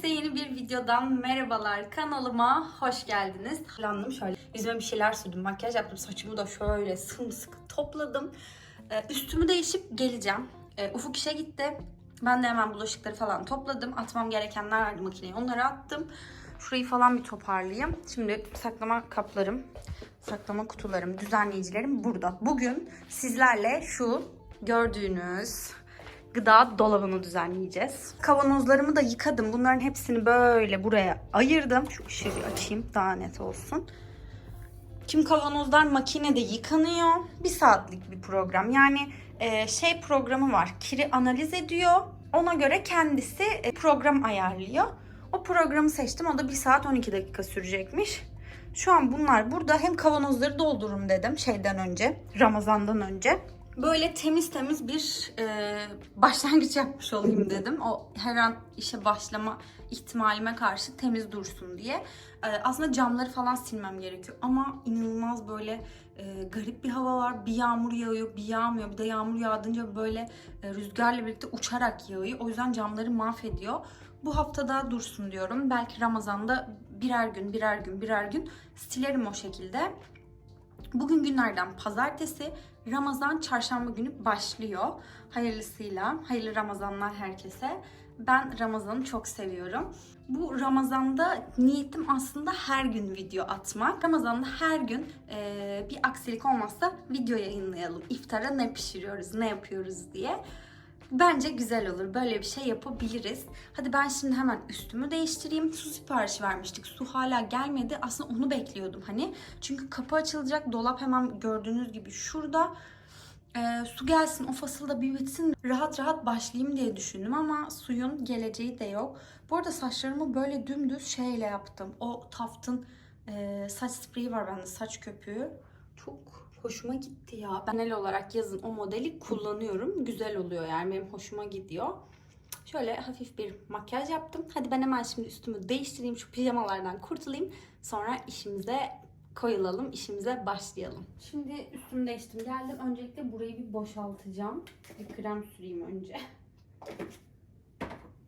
Herkese yeni bir videodan merhabalar. Kanalıma hoş geldiniz. Planladım şöyle. Yüzüme bir şeyler sürdüm. Makyaj yaptım. Saçımı da şöyle sımsıkı topladım. Ee, üstümü değişip geleceğim. Ee, Ufuk işe gitti. Ben de hemen bulaşıkları falan topladım. Atmam gerekenler vardı makineye. Onları attım. Şurayı falan bir toparlayayım. Şimdi saklama kaplarım, saklama kutularım, düzenleyicilerim burada. Bugün sizlerle şu gördüğünüz gıda dolabını düzenleyeceğiz. Kavanozlarımı da yıkadım. Bunların hepsini böyle buraya ayırdım. Şu ışığı açayım daha net olsun. Tüm kavanozlar makinede yıkanıyor. Bir saatlik bir program. Yani e, şey programı var. Kiri analiz ediyor. Ona göre kendisi e, program ayarlıyor. O programı seçtim. O da 1 saat 12 dakika sürecekmiş. Şu an bunlar burada. Hem kavanozları doldururum dedim şeyden önce. Ramazan'dan önce. Böyle temiz temiz bir e, başlangıç yapmış olayım dedim. O her an işe başlama ihtimalime karşı temiz dursun diye. E, aslında camları falan silmem gerekiyor. Ama inanılmaz böyle e, garip bir hava var. Bir yağmur yağıyor, bir yağmıyor. Bir de yağmur yağdınca böyle e, rüzgarla birlikte uçarak yağıyor. O yüzden camları mahvediyor. Bu hafta daha dursun diyorum. Belki Ramazan'da birer gün, birer gün, birer gün silerim o şekilde. Bugün günlerden pazartesi, Ramazan çarşamba günü başlıyor. Hayırlısıyla, hayırlı Ramazanlar herkese. Ben Ramazan'ı çok seviyorum. Bu Ramazan'da niyetim aslında her gün video atmak. Ramazan'da her gün eee, bir aksilik olmazsa video yayınlayalım. İftara ne pişiriyoruz, ne yapıyoruz diye. Bence güzel olur. Böyle bir şey yapabiliriz. Hadi ben şimdi hemen üstümü değiştireyim. Su siparişi vermiştik. Su hala gelmedi. Aslında onu bekliyordum hani. Çünkü kapı açılacak. Dolap hemen gördüğünüz gibi şurada. Ee, su gelsin o fasıl da bir bitsin rahat rahat başlayayım diye düşündüm ama suyun geleceği de yok. Bu arada saçlarımı böyle dümdüz şeyle yaptım. O Taft'ın e, saç spreyi var bende saç köpüğü. Çok hoşuma gitti ya. Ben genel olarak yazın o modeli kullanıyorum. Güzel oluyor yani benim hoşuma gidiyor. Şöyle hafif bir makyaj yaptım. Hadi ben hemen şimdi üstümü değiştireyim. Şu pijamalardan kurtulayım. Sonra işimize koyulalım. işimize başlayalım. Şimdi üstümü değiştirdim. Geldim. Öncelikle burayı bir boşaltacağım. Bir krem süreyim önce.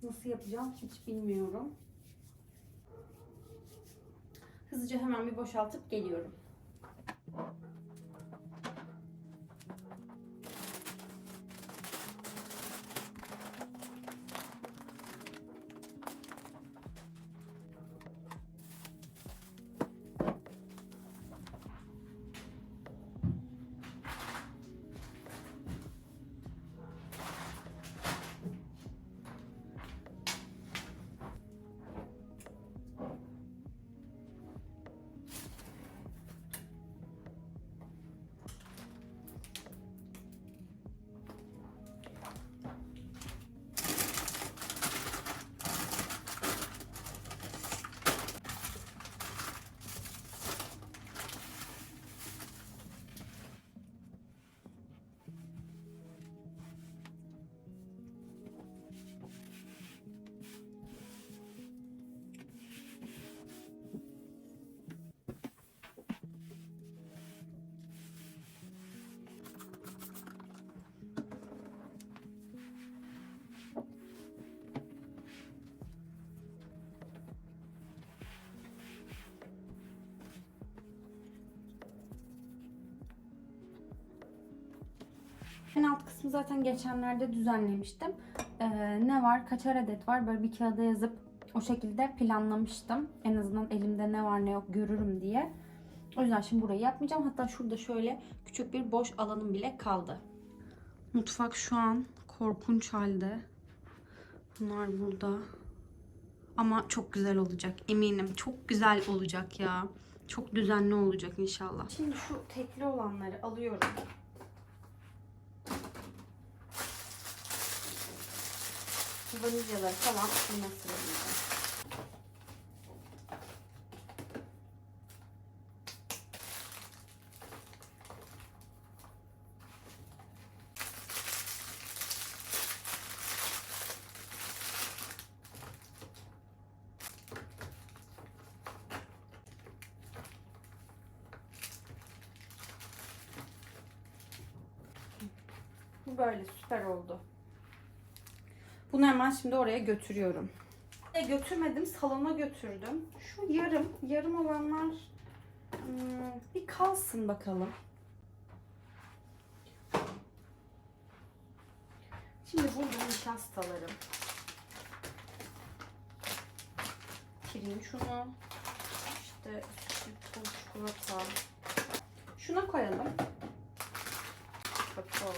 Nasıl yapacağım hiç bilmiyorum. Hızlıca hemen bir boşaltıp geliyorum. En alt kısmı zaten geçenlerde düzenlemiştim. Ee, ne var, kaçar adet var böyle bir kağıda yazıp o şekilde planlamıştım. En azından elimde ne var ne yok görürüm diye. O yüzden şimdi burayı yapmayacağım. Hatta şurada şöyle küçük bir boş alanım bile kaldı. Mutfak şu an korkunç halde. Bunlar burada. Ama çok güzel olacak eminim. Çok güzel olacak ya. Çok düzenli olacak inşallah. Şimdi şu tekli olanları alıyorum. Vanilyaları falan üstüne süreceğim. Bu böyle süper oldu. Bunu hemen şimdi oraya götürüyorum. E, götürmedim, salona götürdüm. Şu yarım, yarım olanlar hmm, bir kalsın bakalım. Şimdi burada nişastalarım. Pirinç şunu. İşte süt, çikolata. Şuna koyalım. Kakao.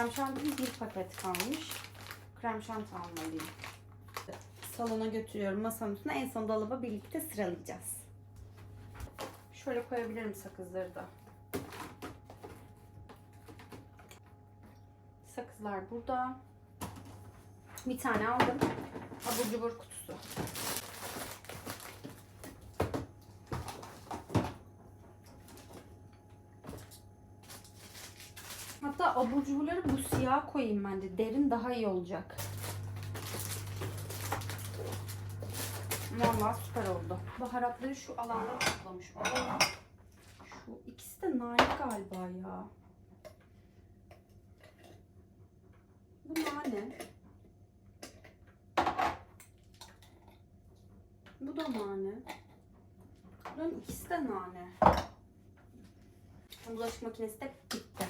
Krem şantim bir paket kalmış. Krem şanti almalıyım. Salona götürüyorum masanın üstüne. En son dolaba birlikte sıralayacağız. Şöyle koyabilirim sakızları da. Sakızlar burada. Bir tane aldım. Abur cubur kutusu. Hatta abur bu siyah koyayım ben de. Derin daha iyi olacak. Vallahi süper oldu. Baharatları şu alanda toplamış. Şu ikisi de nane galiba ya. Bu nane. Bu da nane. Bunların ikisi de nane. Bulaşık makinesi de bitti.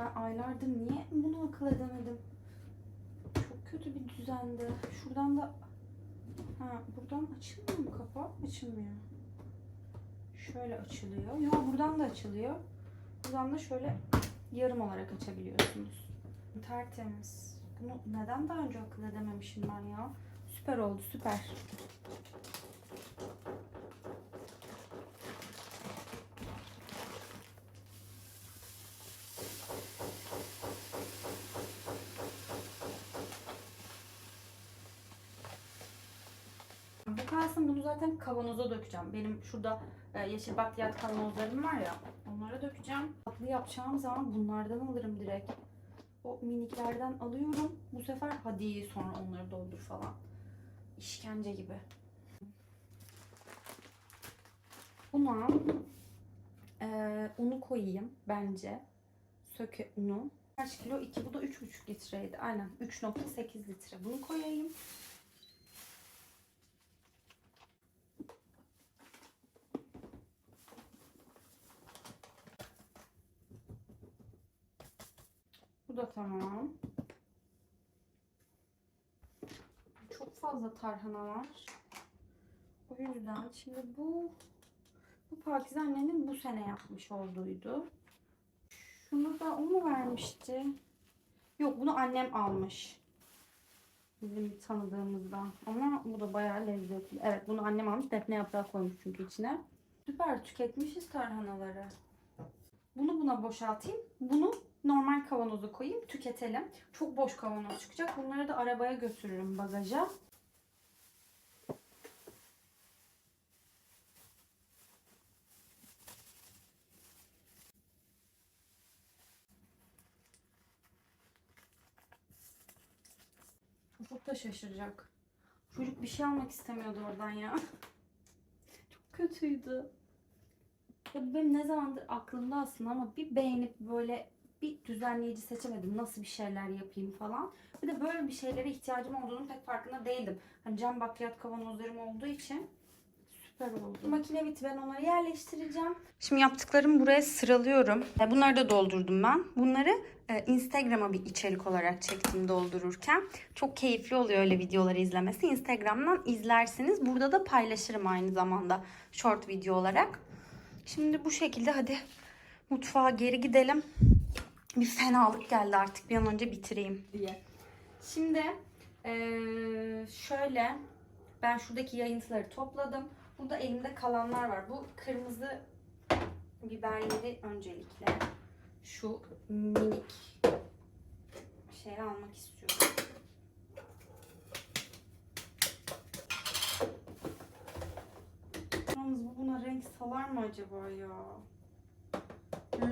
Ben aylardır niye bunu akıl edemedim? Çok kötü bir düzendi. Şuradan da ha buradan açılmıyor mu kapağı? Açılmıyor. Şöyle açılıyor. Yo buradan da açılıyor. Buradan da şöyle yarım olarak açabiliyorsunuz. Tertemiz. Bunu neden daha önce akıl edememişim ben ya? Süper oldu, süper. Bu kalsın bunu zaten kavanoza dökeceğim. Benim şurada e, yeşil bakliyat kavanozlarım var ya. Onlara dökeceğim. Tatlı yapacağım zaman bunlardan alırım direkt. O miniklerden alıyorum. Bu sefer hadi sonra onları doldur falan. İşkence gibi. Buna e, unu koyayım bence. Söke unu. Kaç kilo? 2. Bu da 3,5 litreydi. Aynen 3,8 litre. Bunu koyayım. Da tamam. Çok fazla tarhana var. O yüzden şimdi bu bu Pakize annenin bu sene yapmış olduğuydu. Şunu da o mu vermişti? Yok bunu annem almış. Bizim tanıdığımızdan. Ama bu da bayağı lezzetli. Evet bunu annem almış. Defne yaprağı koymuş çünkü içine. Süper tüketmişiz tarhanaları. Bunu buna boşaltayım. Bunu normal kavanoza koyayım. Tüketelim. Çok boş kavanoz çıkacak. Bunları da arabaya götürürüm bagaja. Çok da şaşıracak. Çocuk bir şey almak istemiyordu oradan ya. Çok kötüydü. Ya benim ne zamandır aklımda aslında ama bir beğenip böyle bir düzenleyici seçemedim. Nasıl bir şeyler yapayım falan. Bir de böyle bir şeylere ihtiyacım olduğunu pek farkında değildim. Hani cam bakliyat kavanozlarım olduğu için süper oldu. Makine bitti ben onları yerleştireceğim. Şimdi yaptıklarımı buraya sıralıyorum. E, Bunları da doldurdum ben. Bunları e, Instagram'a bir içerik olarak çektim doldururken. Çok keyifli oluyor öyle videoları izlemesi. Instagram'dan izlersiniz. Burada da paylaşırım aynı zamanda short video olarak. Şimdi bu şekilde hadi mutfağa geri gidelim bir fenalık geldi artık bir an önce bitireyim diye. Şimdi ee, şöyle ben şuradaki yayıntıları topladım. Burada elimde kalanlar var. Bu kırmızı biberleri öncelikle şu minik şeyi almak istiyorum. Yalnız bu buna renk salar mı acaba ya?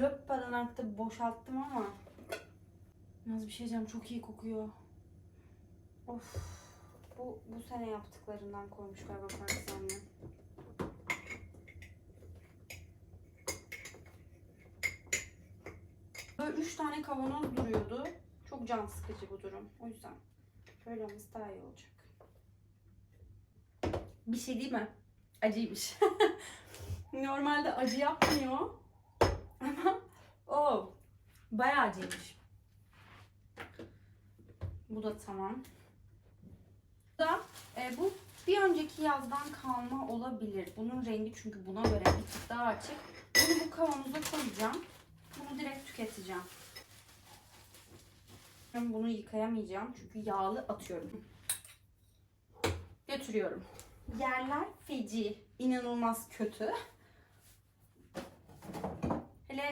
Löppeden artık boşalttım ama. Yalnız bir şey diyeceğim çok iyi kokuyor. Of. Bu, bu sene yaptıklarından koymuş galiba Paris anne. Böyle üç tane kavanoz duruyordu. Çok can sıkıcı bu durum. O yüzden böyle olması daha iyi olacak. Bir şey değil mi? Acıymış. Normalde acı yapmıyor. Ama o bayağı acıymış. Bu da tamam. Bu da e, bu bir önceki yazdan kalma olabilir. Bunun rengi çünkü buna göre bir tık daha açık. Bunu bu kavanoza koyacağım. Bunu direkt tüketeceğim. Ben bunu yıkayamayacağım çünkü yağlı atıyorum. Götürüyorum. Yerler feci. inanılmaz kötü.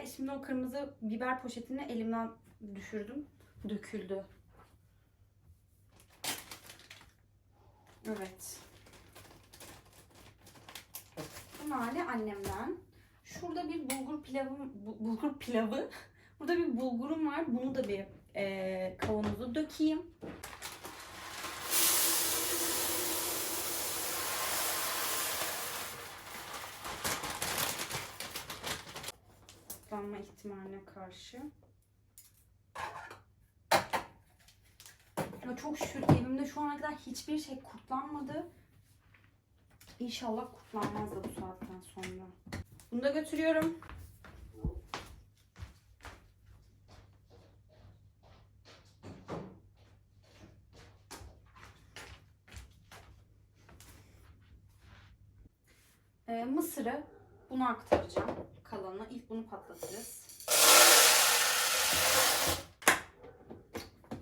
Şimdi o kırmızı biber poşetini elimden düşürdüm. Döküldü. Evet. Hali annemden. Şurada bir bulgur pilavım, bu- bulgur pilavı. Burada bir bulgurum var. Bunu da bir eee kavanoza dökeyim. Kullanma ihtimaline karşı. Ya çok şükür evimde şu ana kadar hiçbir şey kurtlanmadı. İnşallah kurtlanmaz da bu saatten sonra. Bunu da götürüyorum. Ee, mısırı buna aktaracağım. Kalanını ilk bunu patlatırız.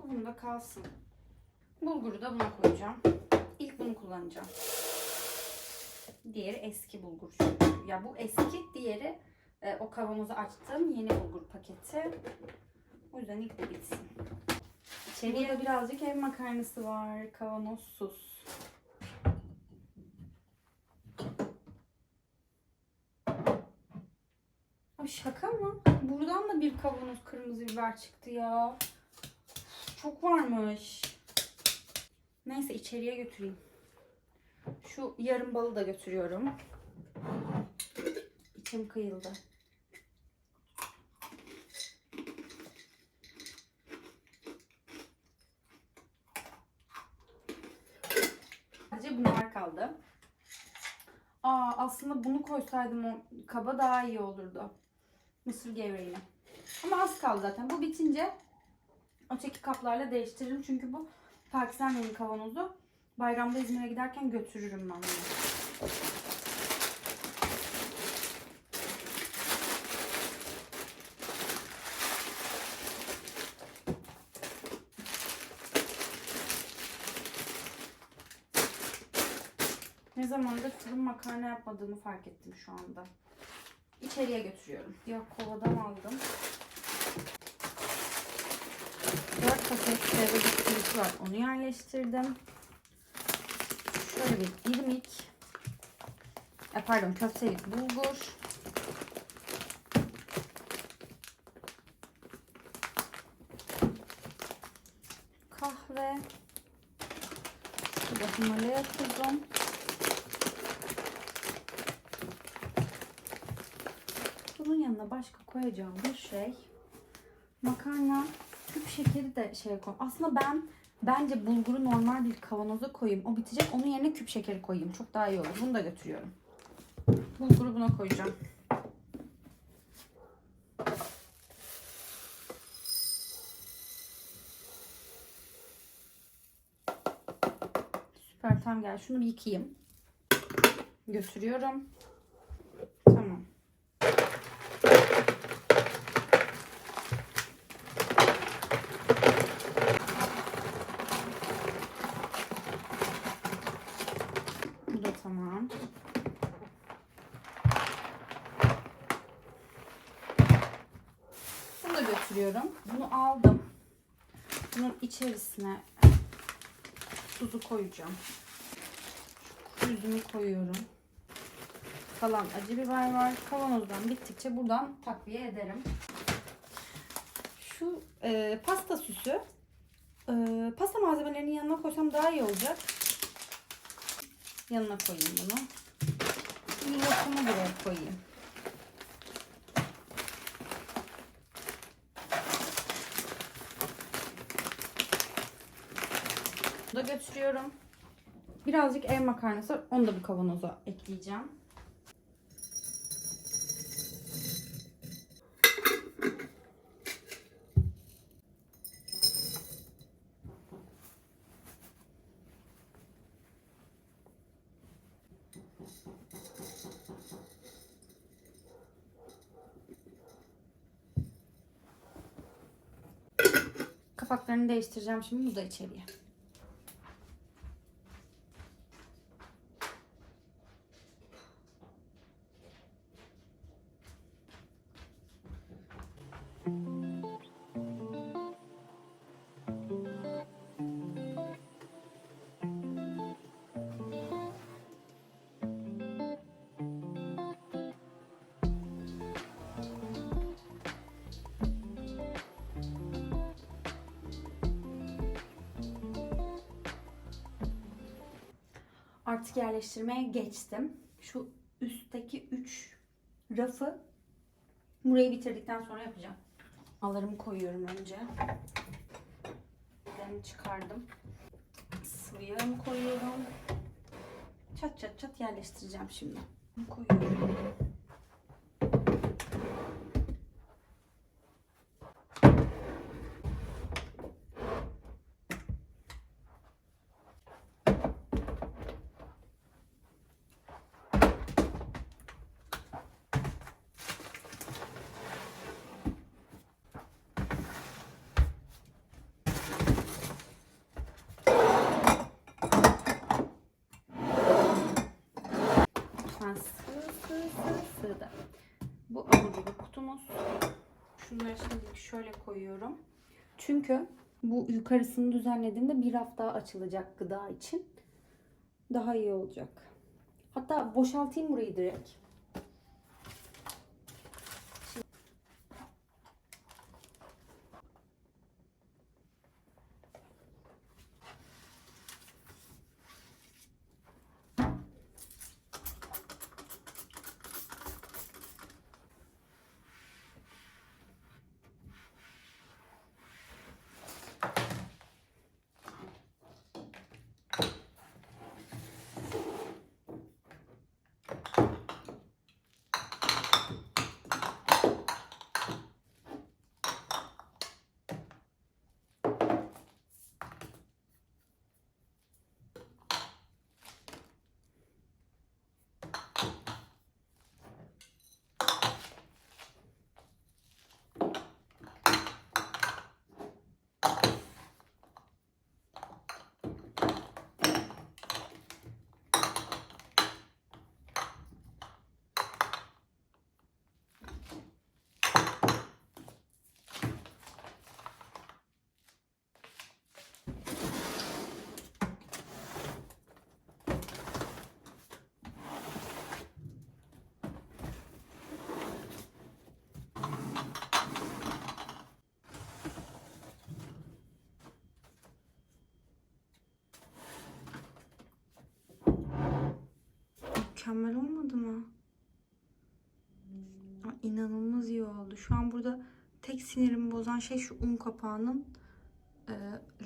Bu bunda kalsın. Bulguru da buna koyacağım. İlk bunu kullanacağım. Diğeri eski bulgur. Ya bu eski, diğeri e, o kavanozu açtığım yeni bulgur paketi. O yüzden ilk bu bitsin. İçeriye de birazcık ev makarnası var. Kavanozsuz. Ay şaka mı? Buradan da bir kavanoz kırmızı biber çıktı ya. Çok varmış. Neyse içeriye götüreyim. Şu yarım balı da götürüyorum. İçim kıyıldı. Sadece bunlar kaldı. Aa aslında bunu koysaydım o kaba daha iyi olurdu. Mısır gevreğini. Ama az kaldı zaten. Bu bitince öteki kaplarla değiştiririm. Çünkü bu Pakistan'ın kavanozu. Bayramda İzmir'e giderken götürürüm ben bunu. Ne zamandır fırın makarna yapmadığımı fark ettim şu anda. İçeriye götürüyorum. Yok kovadan aldım. 4 paket sebze bisküvisi var. Onu yerleştirdim. Şöyle bir irmik. E, pardon köftelik bulgur. Kahve. Bu da Himalaya tuzum. Bunun yanına başka koyacağım bir şey. Makarna küp şekeri de şey koy. Aslında ben bence bulguru normal bir kavanoza koyayım. O bitecek. Onun yerine küp şekeri koyayım. Çok daha iyi olur. Bunu da götürüyorum. Bulguru buna koyacağım. Süper tam gel. Şunu bir yıkayayım. Götürüyorum. Tamam. Bu da tamam. Götürüyorum. Bunu aldım. Bunun içerisine tuzu koyacağım. Tuzumu koyuyorum. kalan acı biber var. Kavanozdan bittikçe buradan takviye ederim. Şu e, pasta süsü. E, pasta malzemelerinin yanına koysam daha iyi olacak. Yanına koyayım bunu. Lokumu buraya koyayım. Da götürüyorum. Birazcık ev makarnası var. Onu da bu kavanoza ekleyeceğim. Kapaklarını değiştireceğim şimdi bu da içeriye. Artık yerleştirmeye geçtim. Şu üstteki 3 rafı burayı bitirdikten sonra yapacağım. Allarımı koyuyorum önce. Ben çıkardım. Sıvı koyuyorum. Çat çat çat yerleştireceğim şimdi. Koyuyorum. Lütfen sığ sığ sığ sığdı. Bu abur cubur kutumuz. Şunları şimdi şöyle koyuyorum. Çünkü bu yukarısını düzenlediğimde bir hafta açılacak gıda için. Daha iyi olacak. Hatta boşaltayım burayı direkt. Mükemmel olmadı mı? Aa, İnanılmaz iyi oldu. Şu an burada tek sinirimi bozan şey şu un kapağının e,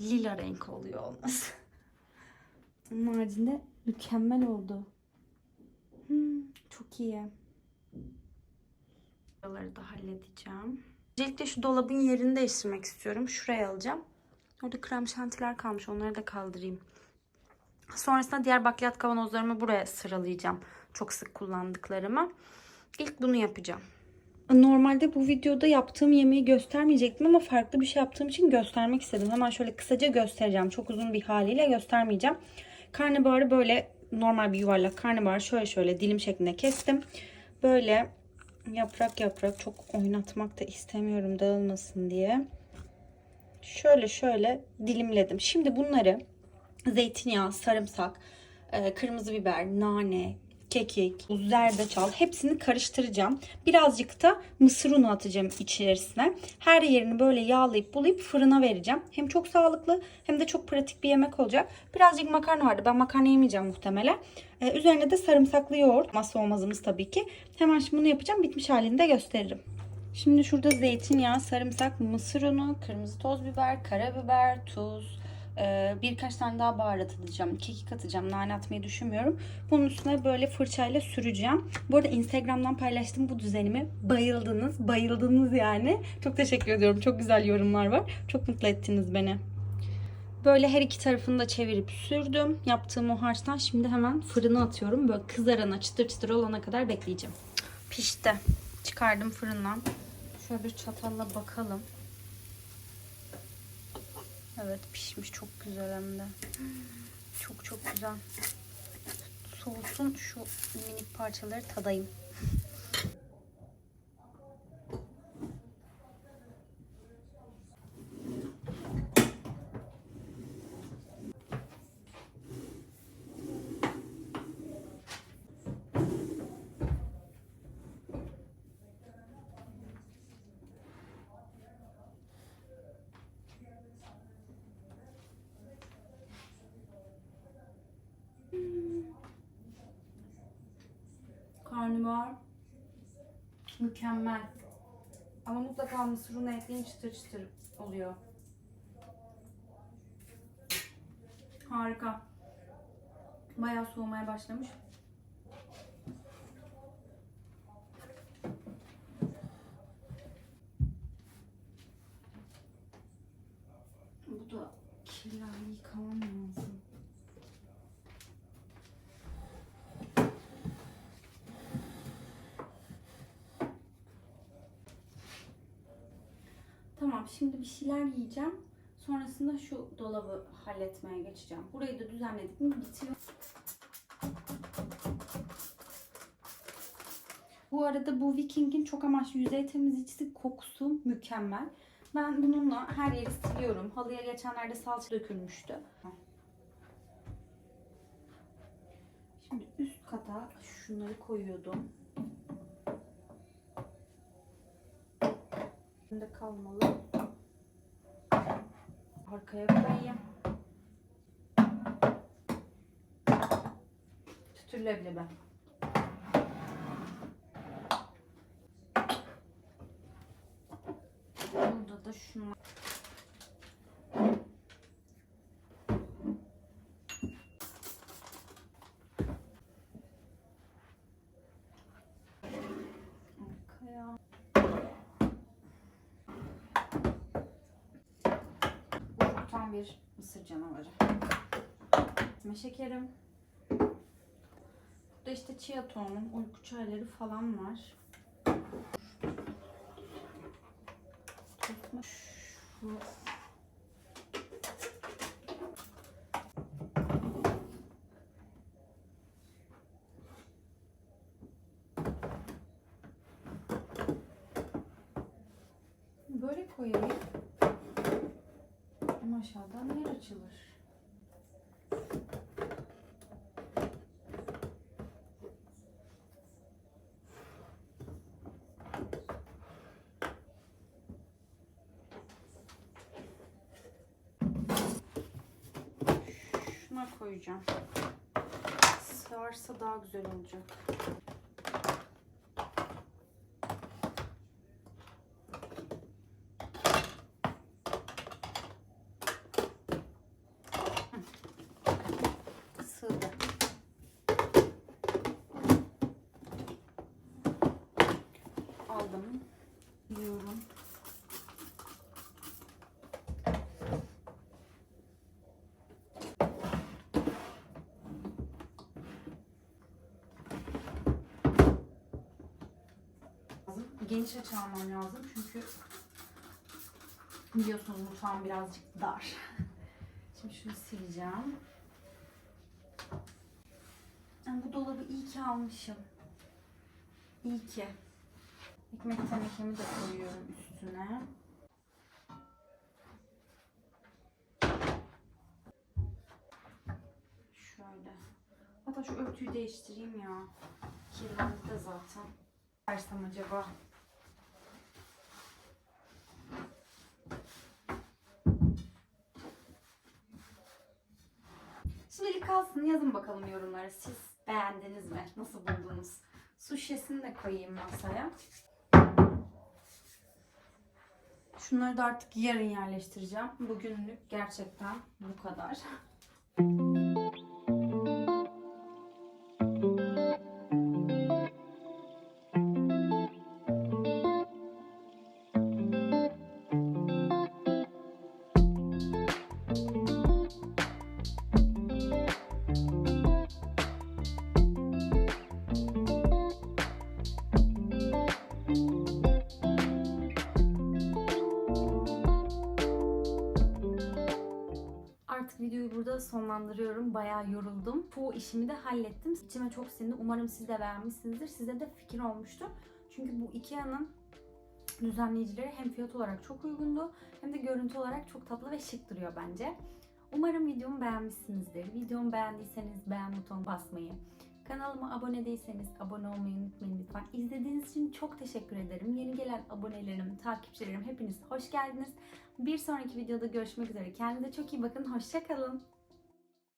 lila renk oluyor olması. Onun haricinde mükemmel oldu. Hmm, çok iyi. Buraları da halledeceğim. Öncelikle şu dolabın yerini değiştirmek istiyorum. Şuraya alacağım. Orada krem şantiler kalmış. Onları da kaldırayım. Sonrasında diğer bakliyat kavanozlarımı buraya sıralayacağım. Çok sık kullandıklarımı. İlk bunu yapacağım. Normalde bu videoda yaptığım yemeği göstermeyecektim ama farklı bir şey yaptığım için göstermek istedim. Hemen şöyle kısaca göstereceğim. Çok uzun bir haliyle göstermeyeceğim. Karnabaharı böyle normal bir yuvarlak karnabaharı şöyle şöyle dilim şeklinde kestim. Böyle yaprak yaprak çok oynatmak da istemiyorum dağılmasın diye. Şöyle şöyle dilimledim. Şimdi bunları zeytinyağı, sarımsak, e, kırmızı biber, nane, kekik, zerdeçal hepsini karıştıracağım. Birazcık da mısır unu atacağım içerisine. Her yerini böyle yağlayıp bulayıp fırına vereceğim. Hem çok sağlıklı hem de çok pratik bir yemek olacak. Birazcık makarna vardı. Ben makarna yemeyeceğim muhtemelen. Ee, üzerine de sarımsaklı yoğurt. Masa olmazımız tabii ki. Hemen şimdi bunu yapacağım. Bitmiş halini de gösteririm. Şimdi şurada zeytinyağı, sarımsak, mısır unu, kırmızı toz biber, karabiber, tuz, ee, birkaç tane daha baharat atacağım. Kekik atacağım. Nane atmayı düşünmüyorum. Bunun üstüne böyle fırçayla süreceğim. Bu arada Instagram'dan paylaştığım bu düzenimi bayıldınız. Bayıldınız yani. Çok teşekkür ediyorum. Çok güzel yorumlar var. Çok mutlu ettiniz beni. Böyle her iki tarafını da çevirip sürdüm. Yaptığım o harçtan şimdi hemen fırına atıyorum. Böyle kızarana çıtır çıtır olana kadar bekleyeceğim. Pişti. Çıkardım fırından. Şöyle bir çatalla bakalım. Evet pişmiş çok güzel hem de. Çok çok güzel. Soğusun şu minik parçaları tadayım. Karnabahar mükemmel. Ama mutlaka mısır unu ekleyin çıtır çıtır oluyor. Harika. Bayağı soğumaya başlamış. Bu da kirli yıkamam lazım. Tamam şimdi bir şeyler yiyeceğim. Sonrasında şu dolabı halletmeye geçeceğim. Burayı da düzenledik mi bitiyor. Bu arada bu Viking'in çok amaçlı yüzey temizleyicisi kokusu mükemmel. Ben bununla her yeri siliyorum. Halıya geçenlerde salça dökülmüştü. Şimdi üst kata şunları koyuyordum. Önde kalmalı. Arkaya koyayım. Tütür leblebi. Burada da şunu. Arkaya. Tam bir mısır canavarı. Ve şekerim. Burada işte chia tohumum, uyku çayları falan var. Şu Böyle koyayım. Ama aşağıdan yer açılır. Şuna koyacağım. Sığarsa daha güzel olacak. Aldım. Yiyorum. lazım. Geniş açı almam lazım çünkü biliyorsunuz mutfağım birazcık dar. Şimdi şunu sileceğim. Yani bu dolabı iyi ki almışım. İyi ki. Ekmek tenekemi de koyuyorum üstüne. Şöyle. Hatta şu örtüyü değiştireyim ya. Kirlendi de zaten. Versem acaba? Şimdilik kalsın yazın bakalım yorumlara. Siz beğendiniz mi? Nasıl buldunuz? Su şişesini de koyayım masaya. Şunları da artık yarın yerleştireceğim. Bugünlük gerçekten bu kadar. sonlandırıyorum. Bayağı yoruldum. Bu işimi de hallettim. İçime çok sindi. Umarım siz de beğenmişsinizdir. Size de fikir olmuştur. Çünkü bu Ikea'nın düzenleyicileri hem fiyat olarak çok uygundu hem de görüntü olarak çok tatlı ve şık duruyor bence. Umarım videomu beğenmişsinizdir. Videomu beğendiyseniz beğen butonuna basmayı, kanalıma abone değilseniz abone olmayı unutmayın lütfen. İzlediğiniz için çok teşekkür ederim. Yeni gelen abonelerim, takipçilerim hepiniz hoş geldiniz. Bir sonraki videoda görüşmek üzere. Kendinize çok iyi bakın. Hoşçakalın.